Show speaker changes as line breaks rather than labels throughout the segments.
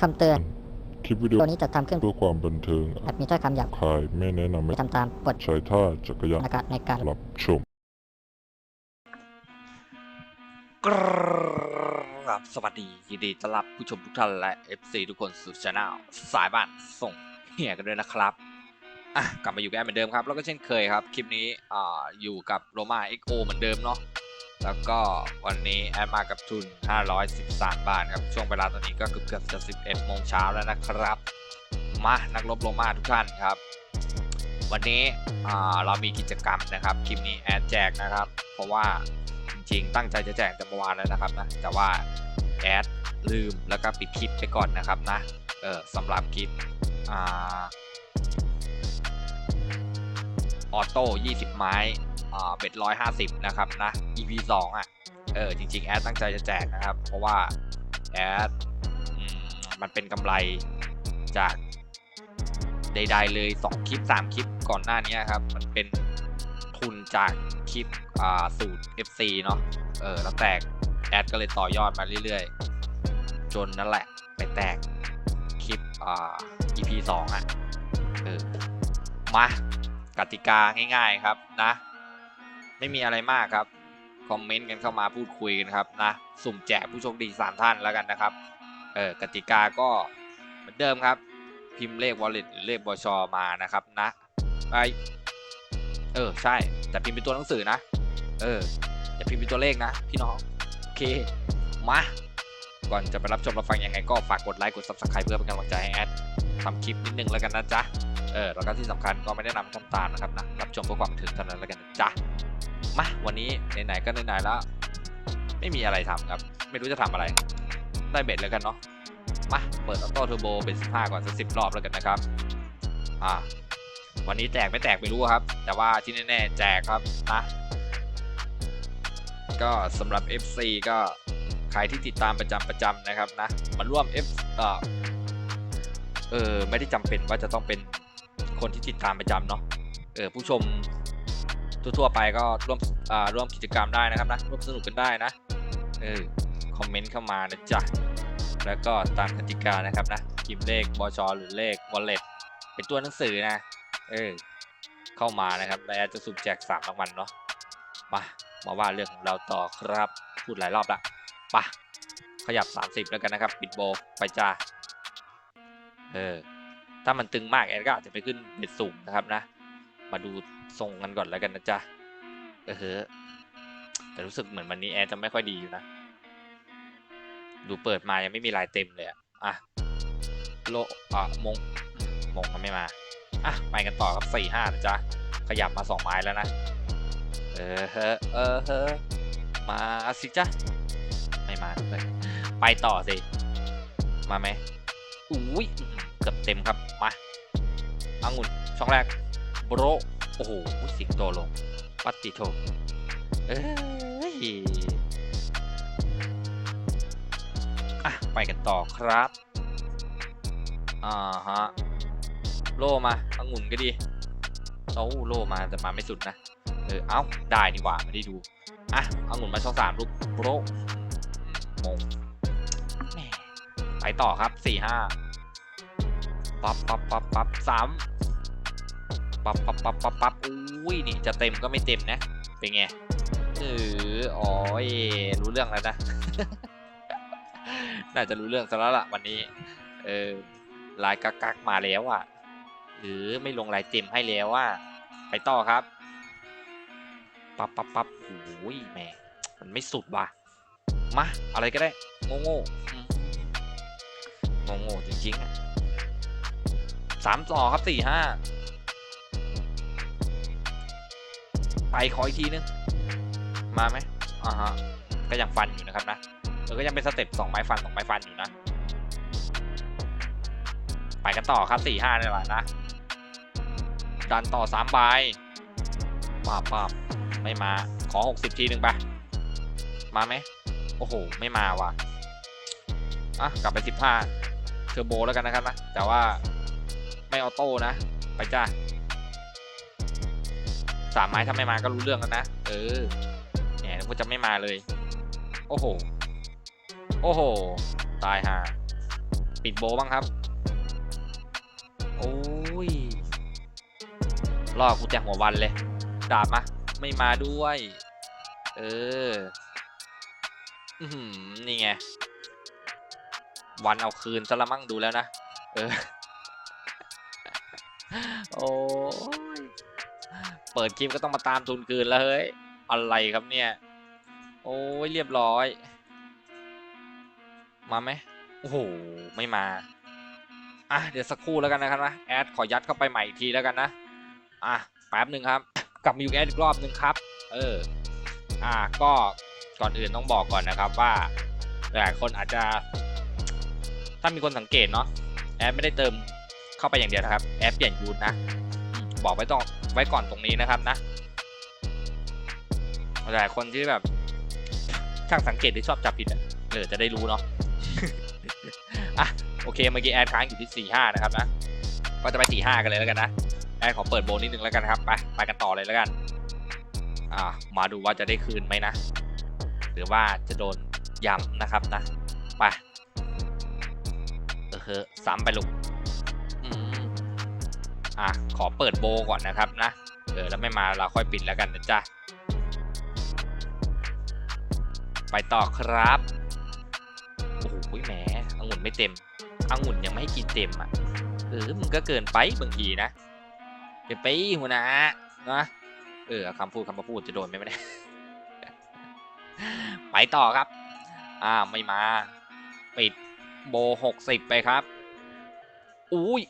คำเตือน
คลิปวิดีโอ
ตัวนี้จะทำขึ้น
เพื่อความบันเทิง
อาจมีถ้อยคำหยาบ
คายไม่แนะนำให้
ไม่ทำตามบท
ใช้ท่าจักรยาน
ในการในการ
รับชม
กราบสวัสดียินดีต้อนรับผู้ชมทุกท่านและ FC ทุกคนสู่ช anel สายบ้านส่งเฮียกันด้วยนะครับ อะกลับมาอยู่กันเหมือนเดิมครับ แล้วก็เช่นเคยครับ คลิปนี้อ่าอยู่กับโรมา XO เหมือนเดิมเนาะแล้วก็วันนี้แอดมากับทุน 513 บาทครับ ช่วงเวลาตอนนี้ก็เกือบเกือบจะ11โมงเช้าแล้วนะครับ มานักรบโรมาทุกท่านครับ วันนี้เรามีกิจกรรมนะครับ คลิปนี้แอดแจกนะครับ เพราะว่าจริงๆ ตั้งใจจะแจกแต่เมื่อวานแล้วนะครับนะ แต่ว่าแอดลืมแล้วก็ปิดคลิปไปก่อนนะครับนะ เออสำหรับคลิปอ่า ออโต้20 ไม้อ่าเบ็ดร้อยห้าสิบนะครับนะ EP 2อะ เออ จริง ๆ แอดตั้งใจจะแจกนะครับ เพราะว่า แอดมมันเป็นกำไรจากใดๆเลย 2 คลิป 3 คลิปก่อนหน้านี้ครับ มันเป็นทุนจากคลิปอ่าสูตร FC เนาะเออ แล้วแตก แอดก็เลยต่อยอดมาเรื่อยๆ จนนั่นแหละ ไปแตกคลิปอ่า EP 2อะ เออ มา กติกาง่ายๆครับนะ ไม่มีอะไรมากครับ คอมเมนต์กันเข้ามาพูดคุยกันครับนะ สุ่มแจกผู้โชคดี 3 ท่านแล้วกันนะครับ เออกติกาก็เหมือนเดิมครับ พิมพ์เลข wallet หรือเลขบชมานะครับนะไปเออใช่ แต่พิมพ์เป็นตัวหนังสือนะ เอออย่าพิมพ์เป็นตัวเลขนะพี่น้อง โอเค มา ก่อนจะไปรับชมรับฟังยังไงก็ฝากกดไลค์กด subscribe เพื่อเป็นกำลังใจให้แอดทำคลิปนิดนึงแล้วกันนะจ๊ะ เออแล้วก็ที่สำคัญก็ไม่ได้นำทำตามนะครับนะรับชมเพื่อความบันเทิงเท่านั้นแล้วกันนะจ๊ะ มาวันนี้ไหนๆก็ไหนๆแล้ว ไม่มีอะไรทำครับ ไม่รู้จะทำอะไร ได้เบ็ดแล้วกันเนาะ มาเปิดออโต้เทอร์โบเป็น15ก่อนสักสิบรอบแล้วกันนะครับ อ่า วันนี้แจกไม่แจกไม่รู้ครับ แต่ว่าที่แน่ๆแจกครับนะก็สำหรับ FC ก็ รที่ติดตามประจำประจำนะครับนะมาร่วม F เอ่อเออไม่ได้จำเป็นว่าจะต้องเป็นคนที่ติดตามประจำเนาะเออผู้ชมทั่วๆไปก็ร่วมอ่าร่วมกิจกรรมได้นะครับนะร่วมสนุกกันได้นะเออคอมเมนต์เข้ามานะจ๊ะแล้วก็ตามกติกานะครับนะพิมพ์เลขบอชหรือเลข wallet เป็นตัวหนังสือนะเออเข้ามานะครับแล้วจะสุ่มแจกสามรางวัลเนาะมามาว่าเรื่องของเราต่อครับ พูดหลายรอบละ ปะขยับ 30 แล้วกันนะครับ ปิดโบไปจ้าเออถ้ามันตึงมากแอดก็อาจจะไปขึ้นเบ็ดสูงนะครับนะ มาดูทรงกันก่อนแล้วกันนะจ๊ะเออแต่รู้สึกเหมือนวันนี้แอดจะไม่ค่อยดีอยู่นะ ดูเปิดมายังไม่มีลายเต็มเลยอะอะโลอะมงมงมันไม่มาอะไปกันต่อครับสี่ห้านะจ๊ะขยับมาสองไม้แล้วนะ เออเฮอเออเฮ้อมาสิจ๊ะ ไปต่อสิ มาไหมอุ้ยเกือบเต็มครับ มาอังุ่นช่องแรกโบรโอ้โหสิงโตลง ปัตติโทเอ้ยอะไปกันต่อครับ อ่าฮะ โลมาอังุ่นก็ดีโอ้โลมาแต่มาไม่สุดนะ เออ เอ้า ได้นี่หว่าไม่ได้ดู อะอังุ่นมาช่องสามลูกโบร มงแหมไปต่อครับสี่ห้าปั๊บปั๊บปั๊บปั๊บสามปั๊บปั๊บปั๊บปั๊บปั๊บอุ้ยนี่จะเต็มก็ไม่เต็มนะ เป็นไงเอออ๋อยรู้เรื่องแล้วนะ น่าจะรู้เรื่องซะแล้วล่ะวันนี้ เออลายกักกักมาแล้วอะหรือไม่ลงลายเต็มให้แล้วอะไปต่อครับปั๊บปั๊บปั๊บโอ้ยแม่มันไม่สุดว่ะ มาอะไรก็ได้โง่โง่โง่โง่จริงๆอะสามต่อครับสี่ห้าไปขออีกทีนึง มาไหมอ่าฮะก็ยังฟันอยู่นะครับนะเออก็ยังเป็นสเต็ปสองไม้ฟันสองไม้ฟันอยู่นะ ไปกันต่อครับสี่ห้านี่แหละนะดันต่อสามใบปาบปาบไม่มาขอหกสิบทีหนึ่งไปมาไหม โอ้โห ไม่มาว่ะ อะ กลับไปสิบห้าเทอร์โบแล้วกันนะครับนะ แต่ว่าไม่ออโต้นะ ไปจ้าสามไม้ถ้าไม่มาก็รู้เรื่องแล้วนะ เออแหมนึกว่าจะไม่มาเลย โอ้โห โอ้โห ตายห่า ปิดโบบ้างครับ โอ้ยรอกูแต่หัววันเลย ดาบมา ไม่มาด้วย เออ นี่ไง วันเอาคืนซะละมั่งดูแล้วนะ เออ โอ้ย เปิดคลิปก็ต้องมาตามทุนคืนแล้วเฮ้ย อะไรครับเนี่ย โอ้ยเรียบร้อย มาไหมโอ้โห ไม่มา อะ เดี๋ยวสักครู่แล้วกันนะครับนะ แอดขอยัดเข้าไปใหม่อีกทีแล้วกันนะ อะ แป๊บหนึ่งครับ กลับมาอยู่แอดอีกรอบหนึ่งครับ เออ อะก็ ก่อนอื่นต้องบอกก่อนนะครับว่าหลายคนอาจจะ ถ้ามีคนสังเกตเนาะแอดไม่ได้เติมเข้าไปอย่างเดียวนะครับ แอดเปลี่ยนยูนนะ บอกไว้ต้องไว้ก่อนตรงนี้นะครับนะหลายคนที่แบบช่างสังเกตที่ชอบจับผิดเออจะได้รู้เนาะอะโอเคเมื่อกี้แอดค้างอยู่ที่สี่ห้านะครับนะก็จะไปสี่ห้ากันเลยแล้วกันนะแอดขอเปิดโบนนิดนึงแล้วกันครับไปไปกันต่อเลยแล้วกัน อ่ามาดูว่าจะได้คืนไหมนะ รือว่าจะโดนย้ำนะครับนะไปเออเฮ้ซ้ำไปลูกอืมอะขอเปิดโบก่อนนะครับนะเออแล้วไม่มาเราค่อยปิดแล้วกันนะจ๊ะไปต่อครับโอ้โหแหมองุ่นไม่เต็มองุ่นยังไม่ให้กินเต็มอะเออมึงก็เกินไปบางทีนะเกินไปหัวนะนะเออคำพูดคำมาพูดจะโดนไหมไม่ได้ ไปต่อครับ อ่าไม่มา ปิดโบหกสิบไปครับ อุ้ย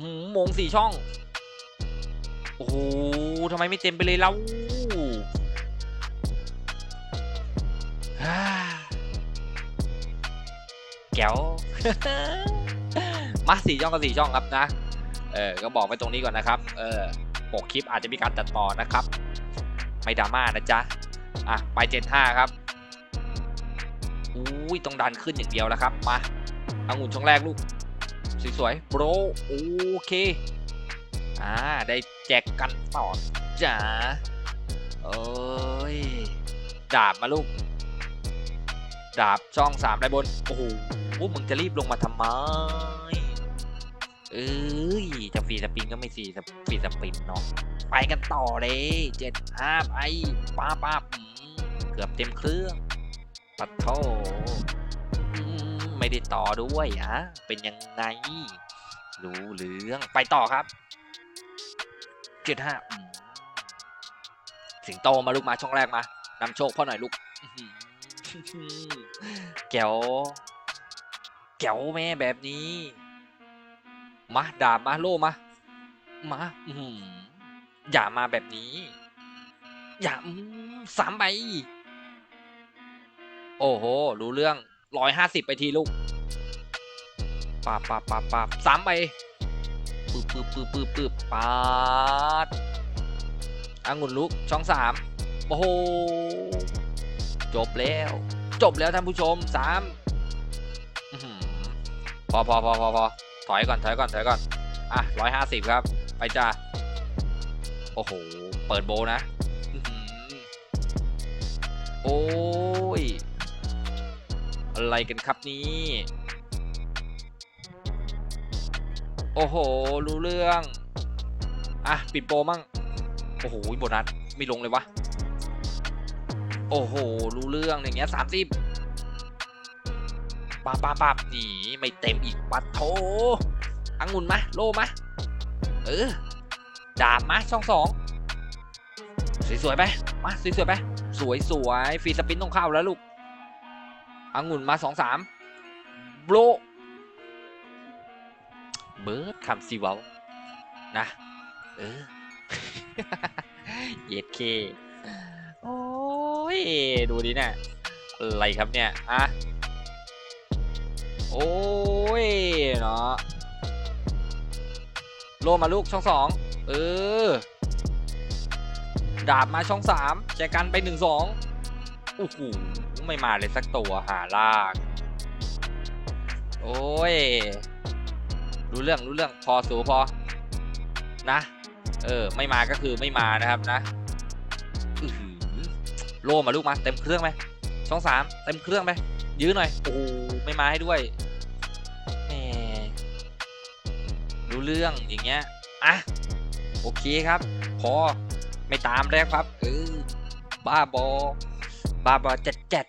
หือโมงสี่ช่อง โอ้โหทำไมไม่เต็มไปเลยเล่าแก้วมาสี่ช่องกับสี่ช่องครับนะ เออ ก็บอกไว้ตรงนี้ก่อนนะครับ เออปกคลิปอาจจะมีการตัดต่อนะครับ ไม่ดราม่านะจ๊ะ อะ ไปเจ็ดห้าครับ ยต้องดันขึ้นอย่างเดียวแล้วครับ มาเอางุ่นช่องแรกลูก สวยๆโบรโอเค อ่า ได้แจกกันต่อจ้าโอ้ย ดาบมาลูก ดาบช่องสามได้บน โอ้โหพวกมึงจะรีบลงมาทำไม เอ้ย จะฟรีสปินก็ไม่ฟรีสฟรีสปินเนาะ ไปกันต่อเลยเจ็ดห้าไปป้าป้าเกือบเต็มเครื่อง ปัดโทอืมไม่ได้ต่อด้วยฮะเป็นยังไงรู้เรื่องไปต่อครับเจ็ดห้าสิงโตมาลูกมาช่องแรกมานำโชคพ่อหน่อยลูกแก้วแก้วแม่แบบนี้ มาดาบมาโล่มา มาอย่ามาแบบนี้ อย่าสามใบ โอ้โห รู้เรื่องร้อยห้าสิบไปทีลูกปาบปาบปาบปาบสามใบปึ๊บปึ๊บปึ๊บปึ๊บปึ๊บปาดองุ่นลูกช่องสามโอ้โห จบแล้ว จบแล้วท่านผู้ชมสามพอพอพอพอพอถอยก่อนถอยก่อนถอยก่อน อะร้อยห้าสิบครับ ไปจ้าโอ้โห เปิดโบนะ โอ้ย อะไรกันครับนี่ โอ้โห รู้เรื่อง อะ ปิดโปรมั่ง โอ้โหโบนัสไม่ลงเลยวะ โอ้โห รู้เรื่องอย่างเงี้ยสามสิบปาปาปาหนีไม่เต็มอีกปัดโถอังุ่นมาโลมาเออ ดาบมาช่องสองสวยๆไป มาสวยๆไป สวยๆฟรีสปินต้องเข้าแล้วลูก อังุ่นมาสองสามโบรเบิร์ดคำซีเวลนะ เออ เย็ดเค โอ้ย ดูดิเนี่ยอะไรครับเนี่ย อะ โอ้ย เนาะโลมาลูกช่องสอง เออ ดาบมาช่องสามแจกันไปหนึ่งสอง โอ้โหไม่มาเลยสักตัวหาลาก โอ้ย รู้เรื่องรู้เรื่องพอสูพอ นะ เออ ไม่มาก็คือไม่มานะครับนะโล่มาลูกมาเต็มเครื่องไหมช่องสามเต็มเครื่องไหมยื้อหน่อย โอ้ไม่มาให้ด้วยแหมรู้เรื่องอย่างเงี้ย อะ โอเคครับ พอ ไม่ตามแล้วครับ เออ บ้าบอ บ้าบอเจ็ดเจ็ด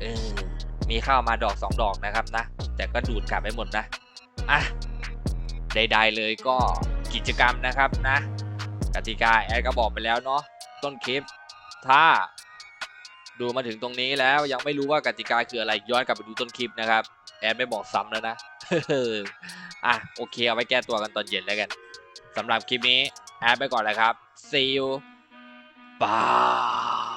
เออมีเข้ามาดอกสองดอกนะครับนะ แต่ก็ดูดกลับไปหมดนะ อะ ใดๆเลยก็กิจกรรมนะครับนะกติกาแอดก็บอกไปแล้วเนาะต้นคลิป ถ้าดูมาถึงตรงนี้แล้วยังไม่รู้ว่ากติกาคืออะไรย้อนกลับไปดูต้นคลิปนะครับ แอดไม่บอกซ้ำแล้วนะอะโอเคเอาไว้แก้ตัวกันตอนเย็นแล้วกันสำหรับคลิปนี้ แอดไปก่อนเลยครับ see you bye